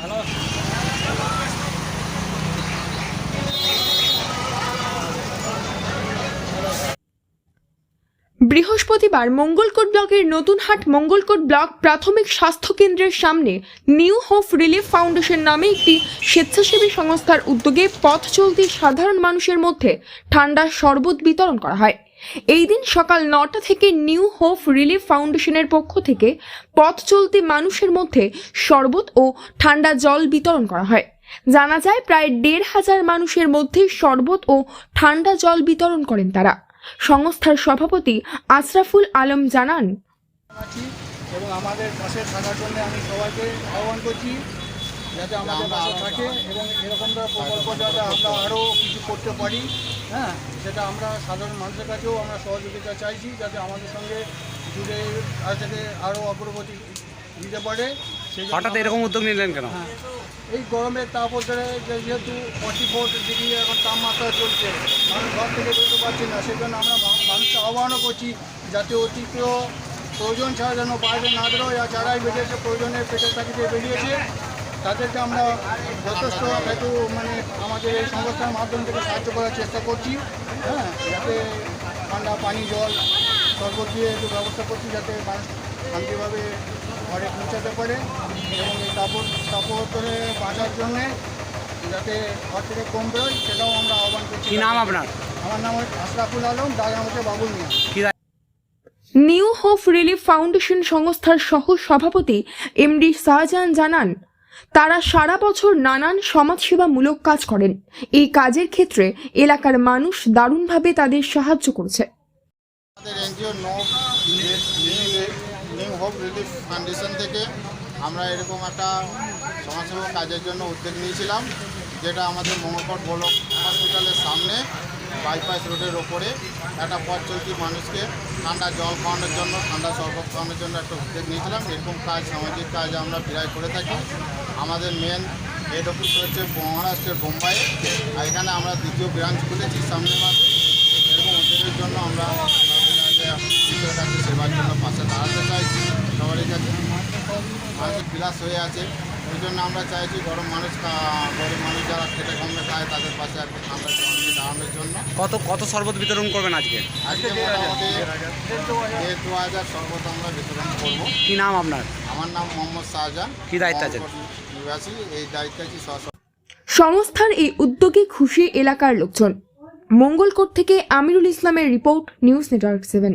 Hello বৃহস্পতিবার মঙ্গলকোট ব্লকের Natunhat Mangalkot block প্রাথমিক স্বাস্থ্য কেন্দ্রের সামনে নিউ হোপ রিলিফ ফাউন্ডেশন নামে একটি স্বেচ্ছাসেবী সংস্থার উদ্যোগে পথ চলতি সাধারণ মানুষের মধ্যে ঠান্ডার শরবত বিতরণ করা হয়। এই দিন সকাল নটা থেকে নিউ হোপ রিলিফ ফাউন্ডেশনের পক্ষ থেকে পথ চলতি মানুষের মধ্যে শরবত ও ঠান্ডা জল বিতরণ করা হয়। জানা যায়, প্রায় দেড় হাজার মানুষের মধ্যে শরবত ও ঠান্ডা জল বিতরণ করেন তারা। সংস্থার সভাপতি আশরাফুল আলম জানান এবং আমাদের পাশে থাকার জন্য আমি সবাইকে আহ্বান করছি যাতে আমাদের পাশে থাকে এবং এরকম প্রকল্প যাতে আমরা আরও কিছু করতে পারি। হ্যাঁ সেটা আমরা সাধারণ মানুষের কাছেও আমরা সহযোগিতা চাইছি যাতে আমাদের সঙ্গে জুড়ে আজ থেকে আরও অগ্রগতি দিতে পারে। সেই হঠাৎ এরকম উদ্যোগ নিলেন কেন? হ্যাঁ। এই গরমের তাপমাত্রা যেহেতু ফর্টি ফোর ডিগ্রি এখন তাপমাত্রা চলছে, মানুষ ঘর থেকে বেরোতে পারছে না সেই জন্য আমরা মানুষকে আহ্বানও করছি যাতে অতিরিক্ত প্রয়োজন ছাড়া যেন বাইরে না বেরোয়, আর যারাই বেরিয়েছে, প্রয়োজনের পেটের চাকরিতে বেরিয়েছে, তাদেরকে আমরা যথেষ্ট একটু মানে আমাদের এই সংস্থার মাধ্যম থেকে সাহায্য করার চেষ্টা করছি হ্যাঁ যাতে ঠান্ডা, পানি, জল শরবত দিয়ে একটু ব্যবস্থা করছি যাতে মানুষ শান্তিভাবে ঘরে পৌঁছাতে পারে এবং এই তাপর তাপরে বাঁচার জন্যে যাতে ঘর থেকে কম বেরোয় সেটাও আমরা আহ্বান করছি। নাম আপনার? আমার নাম হচ্ছে আশরাফুল আলম দাদা হচ্ছে Babul Mia. New hope relief foundation সংস্থার সহ সভাপতি এমডি শাহজাহান জানান তারা সারা বছর নানান সমাজসেবামূলক কাজ করেন। এই কাজের ক্ষেত্রে এলাকার মানুষ দারুণভাবে তাদের সাহায্য করছে। নিউ হোপ রিলিফ ফাউন্ডেশন থেকে আমরা এরকম একটা সমাজসেবা কাজের জন্য উদ্যোগ নিয়েছিলাম, যেটা আমাদের মঙ্গলকট ব্লক হসপিটালের সামনে বাইপাস রোডের ওপরে একটা পথ চলতি মানুষকে ঠান্ডা জল খাওয়ানোর জন্য, ঠান্ডা শরবত খাওয়ানোর জন্য একটা উদ্যোগ নিয়েছিলাম। এরকম কাজ, সামাজিক কাজ আমরা প্রায় করে থাকি। আমাদের মেন হেড অফিস হচ্ছে মহারাষ্ট্রের বোম্বাইয়ে আর এখানে আমরা দ্বিতীয় ব্রাঞ্চ খুলেছি সামনে মাসে। এরকম উদ্যোগের জন্য আমরা কাছে সেবার জন্য পাশে দাঁড়াতে চাইছি সবারই কাছে মানুষের বিলাস হয়ে আছে ওই জন্য আমরা চাইছি গরম মানুষ গরিব মানুষ যারা খেটে কমে খায় তাদের পাশে কি ঠান্ডা জল দাঁড়ানোর জন্য কত কত শরবত বিতরণ করবেন আজকে? আজকে মোটামুটি দু হাজার শরবত আমরা বিতরণ করব কি নাম আপনার? আমার নাম মোহাম্মদ শাহজাহান। কি দায়িত্বে? মঙ্গলকোট নিবাসী এই দায়িত্বে আছি সংস্থার এই উদ্যোগে খুশি এলাকার লোকজন। মঙ্গলকোট থেকে আমিরুল ইসলামের report news network seven.